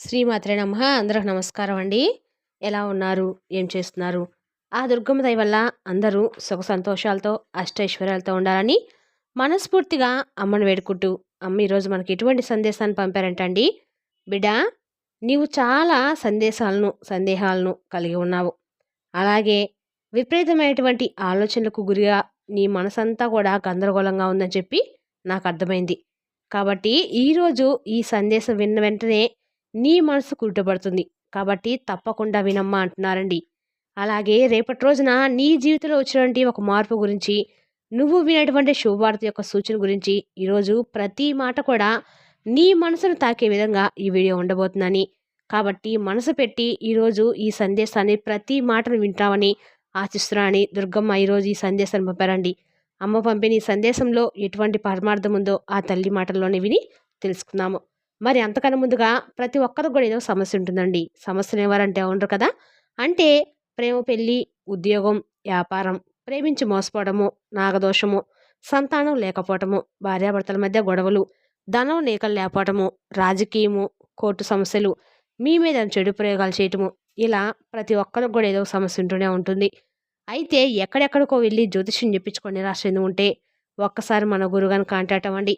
శ్రీమాత్రే నమ. అందరికి నమస్కారం అండి. ఎలా ఉన్నారు? ఏం చేస్తున్నారు? ఆ దుర్గమ్మ దయ వల్ల అందరూ సుఖ సంతోషాలతో అష్టైశ్వర్యాలతో ఉండాలని మనస్ఫూర్తిగా అమ్మను వేడుకుంటూ అమ్మ ఈరోజు మనకి ఎటువంటి సందేశాన్ని పంపారంటండి? బిడ్డ నీవు చాలా సందేశాలను సందేహాలను కలిగి ఉన్నావు. అలాగే విపరీతమైనటువంటి ఆలోచనలకు గురిగా నీ మనసంతా కూడా గందరగోళంగా ఉందని చెప్పి నాకు అర్థమైంది. కాబట్టి ఈరోజు ఈ సందేశం విన్న వెంటనే నీ మనసు కుట్టబడుతుంది కాబట్టి తప్పకుండా వినమ్మా అంటున్నారండి. అలాగే రేపటి రోజున నీ జీవితంలో వచ్చినటువంటి ఒక మార్పు గురించి నువ్వు వినేటువంటి శుభవార్త యొక్క సూచన గురించి ఈరోజు ప్రతి మాట కూడా నీ మనసును తాకే విధంగా ఈ వీడియో ఉండబోతుందని. కాబట్టి మనసు పెట్టి ఈరోజు ఈ సందేశాన్ని ప్రతి మాటను వింటామని ఆశిస్తున్నానని దుర్గమ్మ ఈరోజు ఈ సందేశాన్ని పంపారండి. అమ్మ పంపిన ఈ సందేశంలో ఎటువంటి పరమార్థం ఉందో ఆ తల్లి మాటల్లోనే విని తెలుసుకుందాము. మరి అంతకన్నా ముందుగా ప్రతి ఒక్కరికి కూడా ఏదో సమస్య ఉంటుందండి. సమస్యలు ఎవరంటే ఉండరు కదా! అంటే ప్రేమ పెళ్ళి ఉద్యోగం వ్యాపారం ప్రేమించి మోసపోవడము నాగదోషము సంతానం లేకపోవటము భార్యాభర్తల మధ్య గొడవలు ధనం లేకలు లేకపోవటము రాజకీయము కోర్టు సమస్యలు మీ మీద చెడు ప్రయోగాలు చేయటము ఇలా ప్రతి ఒక్కరికి కూడా ఏదో సమస్య ఉంటూనే ఉంటుంది. అయితే ఎక్కడెక్కడికో వెళ్ళి జ్యోతిష్యం చెప్పించుకొని రాసింది ఉంటే ఒక్కసారి మన గురుగాని కాంటాక్ట్ అవ్వండి.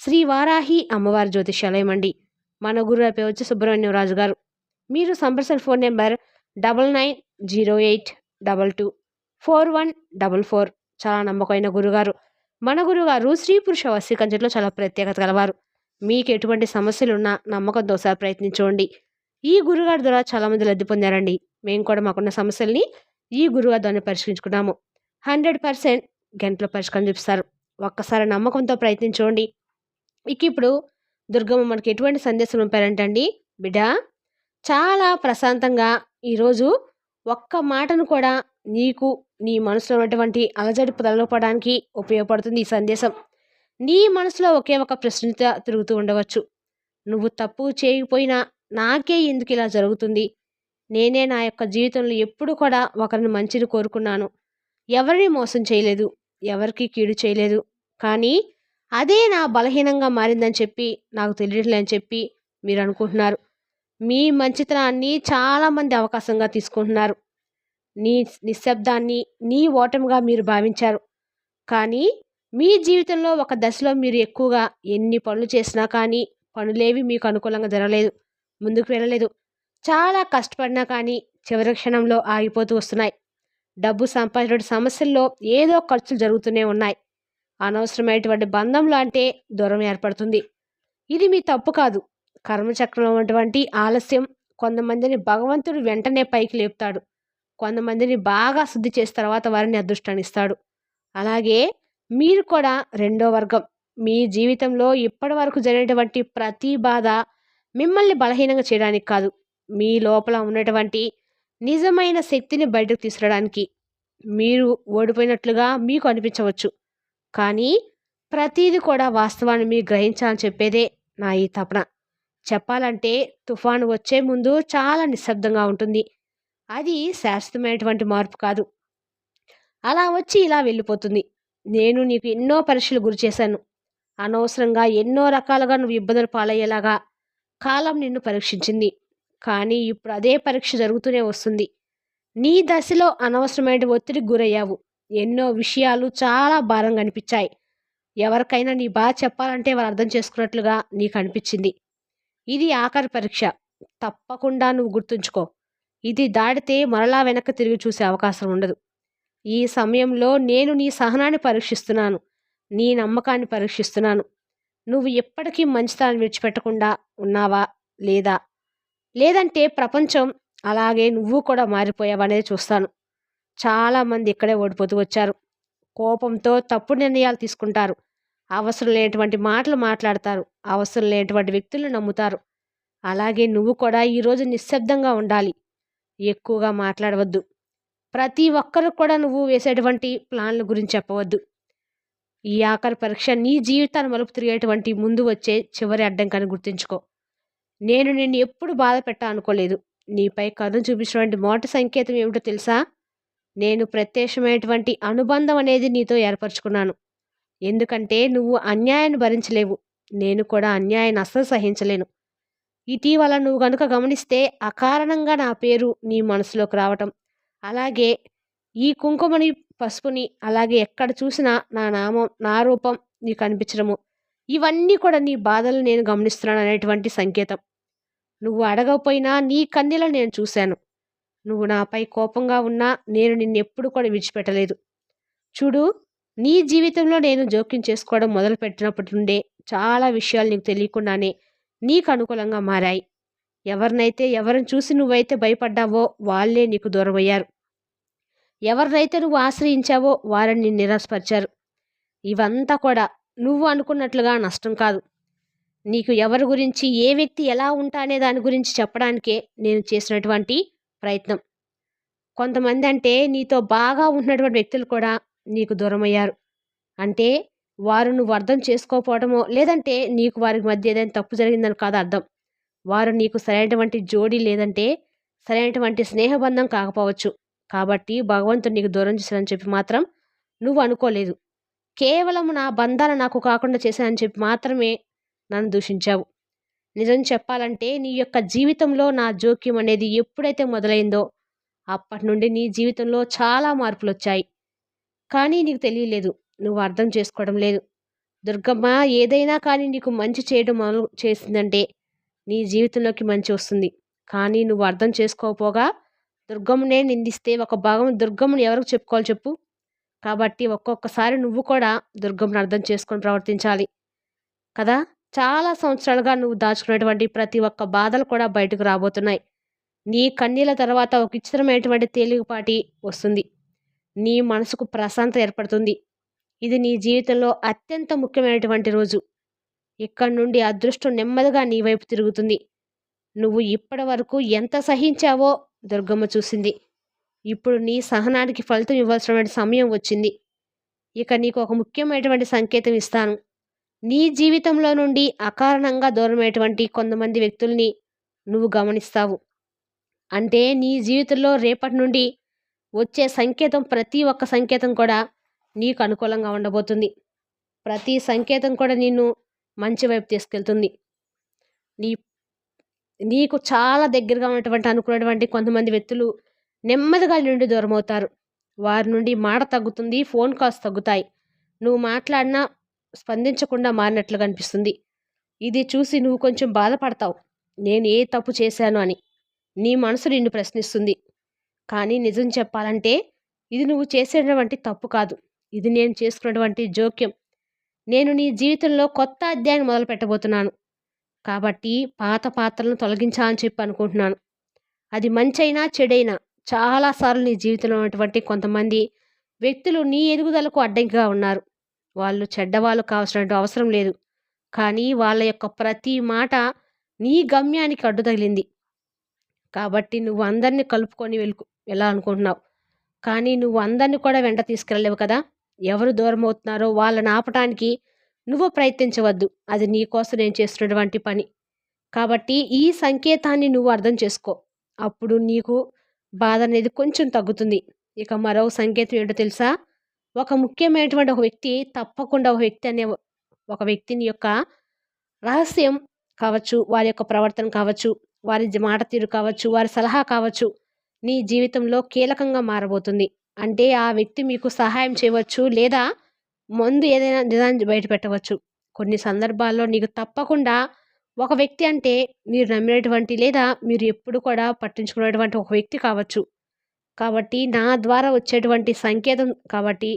శ్రీ వారాహి అమ్మవారి జ్యోతిష్యాలయం అండి మన గురువు పేరు వచ్చి సుబ్రహ్మణ్యం రాజు గారు మీరు సంప్రసల్ phone number double nine zero eight double two four one double four. చాలా నమ్మకమైన గురుగారు. మన గురుగారు స్త్రీ పురుష వశీకంచెట్లో చాలా ప్రత్యేకత కలవారు మీకు ఎటువంటి సమస్యలు ఉన్నా నమ్మకంతో ఒకసారి ప్రయత్నించండి. ఈ గురుగారి ద్వారా చాలామంది లబ్ధి పొందారండి. మేము కూడా మాకున్న సమస్యల్ని ఈ గురుగారి ద్వారా పరిష్కరించుకున్నాము. హండ్రెడ్ పర్సెంట్ గంటలో పరిష్కారం చూపిస్తారు. ఒక్కసారి నమ్మకంతో ప్రయత్నించండి. ఇక ఇప్పుడు దుర్గమ్మ మనకి ఎటువంటి సందేశం పంపారంటండి? బిడ్డ చాలా ప్రశాంతంగా ఈరోజు ఒక్క మాటను కూడా నీకు నీ మనసులో ఉన్నటువంటి అలజడి తలపడానికి ఉపయోగపడుతుంది ఈ సందేశం. నీ మనసులో ఒకే ఒక ప్రశ్నత తిరుగుతూ ఉండవచ్చు. నువ్వు తప్పు చేయకపోయినా నాకే ఎందుకు ఇలా జరుగుతుంది? నేనే నా యొక్క జీవితంలో ఎప్పుడు కూడా ఒకరిని మంచిని కోరుకున్నాను. ఎవరిని మోసం చేయలేదు? ఎవరికి కీడు చేయలేదు? కానీ అదే నా బలహీనంగా మారిందని చెప్పి నాకు తెలియట్లేదని చెప్పి మీరు అనుకుంటున్నారు. మీ మంచితనాన్ని చాలామంది అవకాశంగా తీసుకుంటున్నారు. నీ నిశ్శబ్దాన్ని నీ ఓటమిగా మీరు భావించారు. కానీ మీ జీవితంలో ఒక దశలో మీరు ఎక్కువగా ఎన్ని పనులు చేసినా కానీ పనులేవి మీకు అనుకూలంగా జరగలేదు ముందుకు వెళ్ళలేదు. చాలా కష్టపడినా కానీ చివరి క్షణంలో ఆగిపోతూ వస్తున్నాయి. డబ్బు సంపాదించడం సమస్యల్లో ఏదో ఖర్చులు జరుగుతూనే ఉన్నాయి. అనవసరమైనటువంటి బంధం లాంటి దూరం ఏర్పడుతుంది. ఇది మీ తప్పు కాదు. కర్మచక్రంలో ఉన్నటువంటి ఆలస్యం కొంతమందిని భగవంతుడు వెంటనే పైకి లేపుతాడు. కొంతమందిని బాగా శుద్ధి చేసిన తర్వాత వారిని అదృష్టాన్నిస్తాడు అలాగే మీరు కూడా రెండో వర్గం. మీ జీవితంలో ఇప్పటి వరకు జరిగినటువంటి ప్రతి బాధ మిమ్మల్ని బలహీనంగా చేయడానికి కాదు. మీ లోపల ఉన్నటువంటి నిజమైన శక్తిని బయటకు తీసుకురావడానికి మీరు ఓడిపోయినట్లుగా మీకు అనిపించవచ్చు. కానీ ప్రతీది కూడా వాస్తవాన్ని మీరు గ్రహించాలని చెప్పేదే నా ఈ తపన. చెప్పాలంటే తుఫాను వచ్చే ముందు చాలా నిశ్శబ్దంగా ఉంటుంది. అది శాశ్వతమైనటువంటి మార్పు కాదు. అలా వచ్చి ఇలా వెళ్ళిపోతుంది. నేను నీకు ఎన్నో పరీక్షలు గురి చేశాను. అనవసరంగా ఎన్నో రకాలుగా నువ్వు ఇబ్బందులు పాలయ్యేలాగా కాలం నిన్ను పరీక్షించింది. కానీ ఇప్పుడు అదే పరీక్ష జరుగుతూనే వస్తుంది. నీ దశలో అనవసరమైన ఒత్తిడికి గురయ్యావు. ఎన్నో విషయాలు చాలా భారంగా అనిపించాయి. ఎవరికైనా నీ బాధ చెప్పాలంటే వాళ్ళు అర్థం చేసుకున్నట్లుగా నీకు అనిపించింది. ఇది ఆఖరి పరీక్ష. తప్పకుండా నువ్వు గుర్తుంచుకో. ఇది దాడితే మరలా వెనక్కి తిరిగి చూసే అవకాశం ఉండదు. ఈ సమయంలో నేను నీ సహనాన్ని పరీక్షిస్తున్నాను. నీ నమ్మకాన్ని పరీక్షిస్తున్నాను. నువ్వు ఎప్పటికీ మంచితనాన్ని విడిచిపెట్టకుండా ఉన్నావా? లేదా? లేదంటే ప్రపంచం అలాగే నువ్వు కూడా మారిపోయావనేది చూస్తాను. చాలామంది ఇక్కడే ఓడిపోతూ వచ్చారు. కోపంతో తప్పుడు నిర్ణయాలు తీసుకుంటారు. అవసరం లేనటువంటి మాటలు మాట్లాడతారు. అవసరం లేనటువంటి వ్యక్తులను నమ్ముతారు. అలాగే నువ్వు కూడా ఈరోజు నిశ్శబ్దంగా ఉండాలి. ఎక్కువగా మాట్లాడవద్దు. ప్రతి ఒక్కరు కూడా నువ్వు వేసేటువంటి ప్లాన్ల గురించి చెప్పవద్దు. ఈ ఆఖరి పరీక్ష నీ జీవితాన్ని మలుపు తిరిగేటువంటి ముందు వచ్చే చివరి అడ్డంకాన్ని గుర్తుంచుకో. నేను నిన్ను ఎప్పుడు బాధ పెట్టా అనుకోలేదు. నీపై కరుణ చూపించినటువంటి మొదటి సంకేతం ఏమిటో తెలుసా? నేను ప్రత్యక్షమైనటువంటి అనుబంధం అనేది నీతో ఏర్పరచుకున్నాను. ఎందుకంటే నువ్వు అన్యాయాన్ని భరించలేవు. నేను కూడా అన్యాయాన్ని అస్సలు సహించలేను. ఇటీవల నువ్వు గనుక గమనిస్తే అకారణంగా నా పేరు నీ మనసులోకి రావటం. అలాగే ఈ కుంకుమని పసుపుని అలాగే ఎక్కడ చూసినా నా నామం నా రూపం నీకు అనిపించడము. ఇవన్నీ కూడా నీ బాధలు నేను గమనిస్తున్నాను అనేటువంటి సంకేతం. నువ్వు అడగకపోయినా నీ కన్నీలో నేను చూశాను. నువ్వు నాపై కోపంగా ఉన్నా నేను నిన్నెప్పుడు కూడా విడిచిపెట్టలేదు. చూడు నీ జీవితంలో నేను జోక్యం చేసుకోవడం మొదలుపెట్టినప్పటి నుండే చాలా విషయాలు నీకు తెలియకుండానే నీకు అనుకూలంగా మారాయి. ఎవరినైతే ఎవరిని చూసి నువ్వైతే భయపడ్డావో వాళ్ళే నీకు దూరమయ్యారు. ఎవరినైతే నువ్వు ఆశ్రయించావో వారిని నిరాశపరిచారు. ఇవంతా కూడా నువ్వు అనుకున్నట్లుగా నష్టం కాదు. నీకు ఎవరి గురించి ఏ వ్యక్తి ఎలా ఉంటానే దాని గురించి చెప్పడానికే నేను చేసినటువంటి ప్రయత్నం. కొంతమంది అంటే నీతో బాగా ఉన్నటువంటి వ్యక్తులు కూడా నీకు దూరమయ్యారు. అంటే వారు నువ్వు అర్థం చేసుకోకపోవడమో లేదంటే నీకు వారి మధ్య ఏదైనా తప్పు జరిగిందని కాదు అర్థం. వారు నీకు సరైనటువంటి జోడీ లేదంటే సరైనటువంటి స్నేహబంధం కాకపోవచ్చు. కాబట్టి భగవంతుడు నీకు దూరం చేశానని చెప్పి మాత్రం నువ్వు అనుకోలేదు. కేవలం నా బంధాలు నాకు కాకుండా చేశానని చెప్పి మాత్రమే నన్ను దూషించావు. నిజం చెప్పాలంటే నీ యొక్క జీవితంలో నా జోక్యం అనేది ఎప్పుడైతే మొదలైందో అప్పటి నుండి నీ జీవితంలో చాలా మార్పులు వచ్చాయి కానీ నీకు తెలియలేదు నువ్వు అర్థం చేసుకోవడం లేదు. దుర్గమ్మ ఏదైనా కానీ నీకు మంచి చేయడం మొదలు చేసిందంటే నీ జీవితంలోకి మంచి వస్తుంది. కానీ నువ్వు అర్థం చేసుకోకపోగా దుర్గమ్మనే నిందిస్తే ఒక భాగం దుర్గమ్మని ఎవరికి చెప్పుకోవాలి చెప్పు? కాబట్టి ఒక్కొక్కసారి నువ్వు కూడా దుర్గమ్మను అర్థం చేసుకొని ప్రవర్తించాలి. కదా? చాలా సంవత్సరాలుగా నువ్వు దాచుకున్నటువంటి ప్రతి ఒక్క బాధలు కూడా బయటకు రాబోతున్నాయి. నీ కన్నీల తర్వాత ఒక ఇచ్చితమైనటువంటి తేలికపాటి వస్తుంది. నీ మనసుకు ప్రశాంతత ఏర్పడుతుంది. ఇది నీ జీవితంలో అత్యంత ముఖ్యమైనటువంటి రోజు. ఇక్కడి నుండి అదృష్టం నెమ్మదిగా నీ వైపు తిరుగుతుంది. నువ్వు ఇప్పటి వరకు ఎంత సహించావో దుర్గమ్మ చూసింది. ఇప్పుడు నీ సహనానికి ఫలితం ఇవ్వాల్సినటువంటి సమయం వచ్చింది. ఇక నీకు ఒక ముఖ్యమైనటువంటి సంకేతం ఇస్తాను. నీ జీవితంలో నుండి అకారణంగా దూరమైనటువంటి కొంతమంది వ్యక్తుల్ని నువ్వు గమనిస్తావు. అంటే నీ జీవితంలో రేపటి నుండి వచ్చే సంకేతం ప్రతి ఒక్క సంకేతం కూడా నీకు అనుకూలంగా ఉండబోతుంది. ప్రతి సంకేతం కూడా నిన్ను మంచి వైపు తీసుకెళ్తుంది. నీ నీకు చాలా దగ్గరగా ఉన్నటువంటి అనుకున్నటువంటి కొంతమంది వ్యక్తులు నెమ్మదిగా నుండి దూరం అవుతారు వారి నుండి మాట తగ్గుతుంది ఫోన్ కాల్స్ తగ్గుతాయి. నువ్వు మాట్లాడినా స్పందించకుండా మారినట్లుగా అనిపిస్తుంది. ఇది చూసి నువ్వు కొంచెం బాధపడతావు. నేను ఏ తప్పు చేశాను అని. నీ మనసు నిన్ను ప్రశ్నిస్తుంది. కానీ నిజం చెప్పాలంటే ఇది నువ్వు చేసేటువంటి తప్పు కాదు. ఇది నేను చేసుకున్నటువంటి జోక్యం. నేను నీ జీవితంలో కొత్త అధ్యాయం మొదలు పెట్టబోతున్నాను. కాబట్టి పాత పాత్రలను తొలగించాలని చెప్పి అనుకుంటున్నాను. అది మంచైనా చెడైనా చాలాసార్లు నీ జీవితంలో ఉన్నటువంటి కొంతమంది వ్యక్తులు నీ ఎదుగుదలకు అడ్డంకిగా ఉన్నారు. వాళ్ళు చెడ్డవాళ్ళు కావాల్సినట్టు అవసరం లేదు. కానీ వాళ్ళ యొక్క ప్రతి మాట నీ గమ్యానికి అడ్డు తగిలింది. కాబట్టి నువ్వు అందరినీ కలుపుకొని వెళ్ళు వెళ్ళాలనుకుంటున్నావు కానీ నువ్వు అందరినీ కూడా వెంట తీసుకెళ్ళలేవు కదా? ఎవరు దూరం అవుతున్నారో వాళ్ళని ఆపటానికి నువ్వు ప్రయత్నించవద్దు. అది నీ కోసం నేను చేస్తున్నటువంటి పని. కాబట్టి ఈ సంకేతాన్ని నువ్వు అర్థం చేసుకో. అప్పుడు నీకు బాధ అనేది కొంచెం తగ్గుతుంది. ఇక మరో సంకేతం ఏంటో తెలుసా? ఒక ముఖ్యమైనటువంటి ఒక వ్యక్తి తప్పకుండా ఒక వ్యక్తి అనే ఒక వ్యక్తిని యొక్క రహస్యం కావచ్చు వారి యొక్క ప్రవర్తన కావచ్చు వారి మాట తీరు కావచ్చు వారి సలహా కావచ్చు నీ జీవితంలో కీలకంగా మారబోతుంది. అంటే ఆ వ్యక్తి మీకు సహాయం చేయవచ్చు లేదా ముందు ఏదైనా నిజాన్ని బయటపెట్టవచ్చు కొన్ని సందర్భాల్లో నీకు తప్పకుండా ఒక వ్యక్తి అంటే మీరు నమ్మినటువంటి లేదా మీరు ఎప్పుడు కూడా పట్టించుకునేటువంటి ఒక వ్యక్తి కావచ్చు. కాబట్టి నా ద్వారా వచ్చేటువంటి సంకేతం కాబట్టి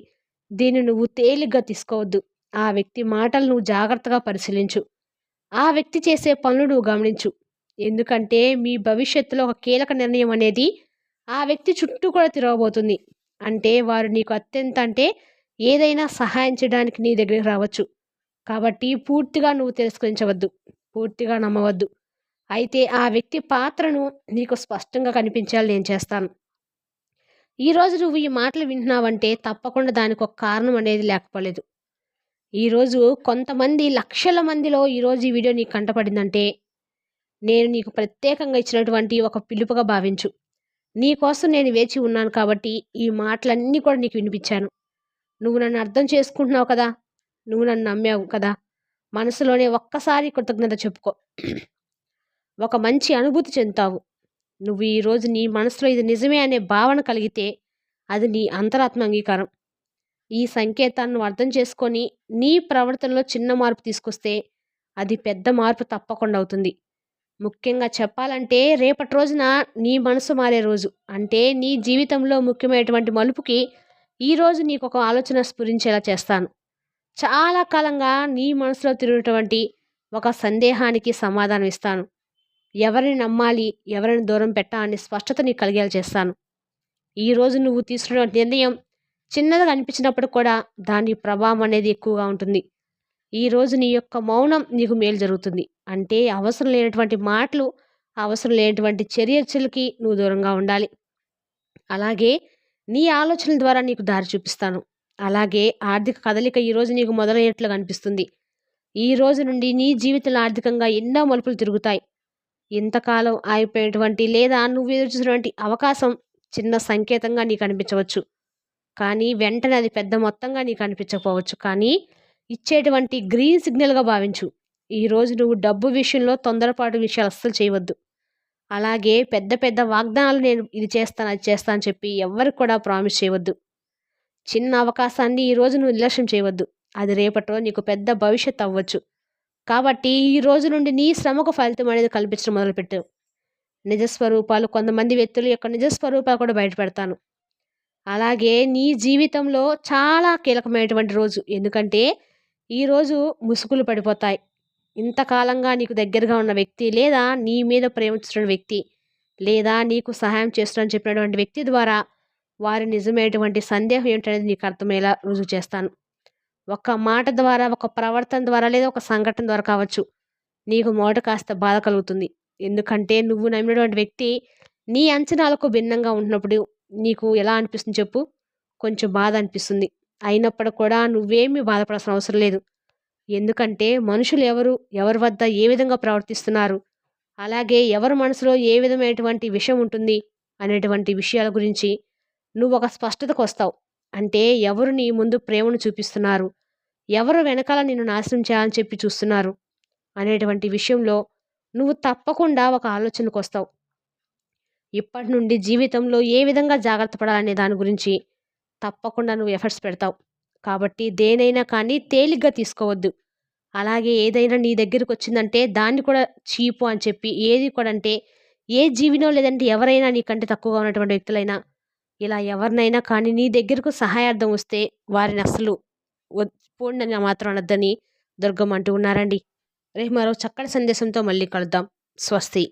దీన్ని నువ్వు తేలిగ్గా తీసుకోవద్దు. ఆ వ్యక్తి మాటలు నువ్వు జాగ్రత్తగా పరిశీలించు. ఆ వ్యక్తి చేసే పనులు నువ్వు గమనించు. ఎందుకంటే మీ భవిష్యత్తులో ఒక కీలక నిర్ణయం అనేది ఆ వ్యక్తి చుట్టూ కూడా తిరగబోతుంది. అంటే వారు నీకు అత్యంత అంటే ఏదైనా సహాయం చేయడానికి నీ దగ్గరికి రావచ్చు. కాబట్టి పూర్తిగా నువ్వు తిరస్కరించవద్దు. పూర్తిగా నమ్మవద్దు. అయితే ఆ వ్యక్తి పాత్రను నీకు స్పష్టంగా కనిపించాలి నేను చేస్తాను. ఈరోజు నువ్వు ఈ మాటలు వింటున్నావంటే తప్పకుండా దానికి ఒక కారణం అనేది లేకపోలేదు. ఈరోజు కొంతమంది లక్షల మందిలో ఈరోజు ఈ వీడియో నీకు కంటపడిందంటే నేను నీకు ప్రత్యేకంగా ఇచ్చినటువంటి ఒక పిలుపుగా భావించు. నీకోసం నేను వేచి ఉన్నాను కాబట్టి ఈ మాటలన్నీ కూడా నీకు వినిపించాను. నువ్వు నన్ను అర్థం చేసుకుంటున్నావు కదా? నువ్వు నన్ను నమ్మావు కదా? మనసులోనే ఒక్కసారి కృతజ్ఞత చెప్పుకో. ఒక మంచి అనుభూతి చెందుతావు. నువ్వు ఈరోజు నీ మనసులో ఇది నిజమే అనే భావన కలిగితే అది నీ అంతరాత్మ అంగీకారం. ఈ సంకేతాన్ని అర్థం చేసుకొని నీ ప్రవర్తనలో చిన్న మార్పు తీసుకొస్తే అది పెద్ద మార్పు తప్పకుండా అవుతుంది. ముఖ్యంగా చెప్పాలంటే రేపటి రోజున నీ మనసు మారే రోజు. అంటే నీ జీవితంలో ముఖ్యమైనటువంటి మలుపుకి ఈరోజు నీకు ఒక ఆలోచన స్ఫురించేలా చేస్తాను. చాలా కాలంగా నీ మనసులో తిరిగినటువంటి ఒక సందేహానికి సమాధానం ఇస్తాను. ఎవరిని నమ్మాలి ఎవరిని దూరం పెట్టాలని స్పష్టత నీకు కలిగేలా చేస్తాను. ఈరోజు నువ్వు తీసుకున్న నిర్ణయం చిన్నదిగా అనిపించినప్పుడు కూడా దాని ప్రభావం అనేది ఎక్కువగా ఉంటుంది. ఈరోజు నీ యొక్క మౌనం నీకు మేలు జరుగుతుంది. అంటే అవసరం లేనటువంటి మాటలు అవసరం లేనటువంటి చర్యలకి నువ్వు దూరంగా ఉండాలి. అలాగే నీ ఆలోచనల ద్వారా నీకు దారి చూపిస్తాను. అలాగే ఆర్థిక కదలిక ఈరోజు నీకు మొదలయ్యేట్లుగా అనిపిస్తుంది. ఈ రోజు నుండి నీ జీవితంలో ఆర్థికంగా ఎన్నో మలుపులు తిరుగుతాయి. ఇంతకాలం అయిపోయినటువంటి లేదా నువ్వు ఎదురుచూసినటువంటి అవకాశం చిన్న సంకేతంగా నీకు అనిపించవచ్చు. కానీ వెంటనే అది పెద్ద మొత్తంగా నీకు అనిపించకపోవచ్చు. కానీ ఇచ్చేటువంటి గ్రీన్ సిగ్నల్గా భావించు. ఈరోజు నువ్వు డబ్బు విషయంలో తొందరపాటు విషయాలు అస్సలు చేయవద్దు. అలాగే పెద్ద పెద్ద వాగ్దానాలు నేను ఇది చేస్తాను అది చేస్తాను అని చెప్పి ఎవరికి కూడా ప్రామిస్ చేయవద్దు. చిన్న అవకాశాన్ని ఈరోజు నువ్వు నిర్లక్ష్యం చేయవద్దు. అది రేపటిలో నీకు పెద్ద భవిష్యత్ అవ్వచ్చు. కాబట్టి ఈ రోజు నుండి నీ శ్రమకు ఫలితం అనేది కల్పించడం మొదలుపెట్టు. నిజస్వరూపాలు కొంతమంది వ్యక్తుల యొక్క నిజస్వరూపాలు కూడా బయటపెడతాను. అలాగే నీ జీవితంలో చాలా కీలకమైనటువంటి రోజు. ఎందుకంటే ఈరోజు ముసుగులు పడిపోతాయి. ఇంతకాలంగా నీకు దగ్గరగా ఉన్న వ్యక్తి లేదా నీ మీద ప్రేమించిన వ్యక్తి లేదా నీకు సహాయం చేస్తున్న చెప్పినటువంటి వ్యక్తి ద్వారా వారి నిజమైనటువంటి సందేహం ఏమిటనేది నీకు అర్థమయ్యేలా రుజువు చేస్తాను. ఒక మాట ద్వారా ఒక ప్రవర్తన ద్వారా లేదా ఒక సంఘటన ద్వారా కావచ్చు నీకు మొదట కాస్త బాధ కలుగుతుంది. ఎందుకంటే నువ్వు నమ్మినటువంటి వ్యక్తి నీ అంచనాలకు భిన్నంగా ఉంటున్నప్పుడు నీకు ఎలా అనిపిస్తుంది చెప్పు? కొంచెం బాధ అనిపిస్తుంది. అయినప్పుడు కూడా నువ్వేమీ బాధపడాల్సిన అవసరం లేదు. ఎందుకంటే మనుషులు ఎవరు ఎవరి వద్ద ఏ విధంగా ప్రవర్తిస్తున్నారు అలాగే ఎవరి మనసులో ఏ విధమైనటువంటి విషయం ఉంటుంది అనేటువంటి విషయాల గురించి నువ్వు ఒక స్పష్టతకు వస్తావు. అంటే ఎవరు నీ ముందు ప్రేమను చూపిస్తున్నారు? ఎవరు వెనకాల నిన్ను నాశనం చేయాలని చెప్పి చూస్తున్నారు? అనేటువంటి విషయంలో నువ్వు తప్పకుండా ఒక ఆలోచనకు వస్తావు. ఇప్పటి నుండి జీవితంలో ఏ విధంగా జాగ్రత్త పడాలనే దాని గురించి తప్పకుండా నువ్వు ఎఫర్ట్స్ పెడతావు. కాబట్టి దేనైనా కానీ తేలిగ్గా తీసుకోవద్దు. అలాగే ఏదైనా నీ దగ్గరికి వచ్చిందంటే దాన్ని కూడా చీపు అని చెప్పి ఏది కూడా అంటే ఏ జీవినో లేదంటే ఎవరైనా నీకంటే తక్కువగా ఉన్నటువంటి వ్యక్తులైనా ఇలా ఎవరినైనా కానీ నీ దగ్గరకు సహాయార్థం వస్తే వారిని అసలు పోండి మాత్రం అనద్దని దుర్గం అంటూ ఉన్నారండి. రేపు మరో చక్కటి సందేశంతో మళ్ళీ కలుద్దాం. స్వస్తి.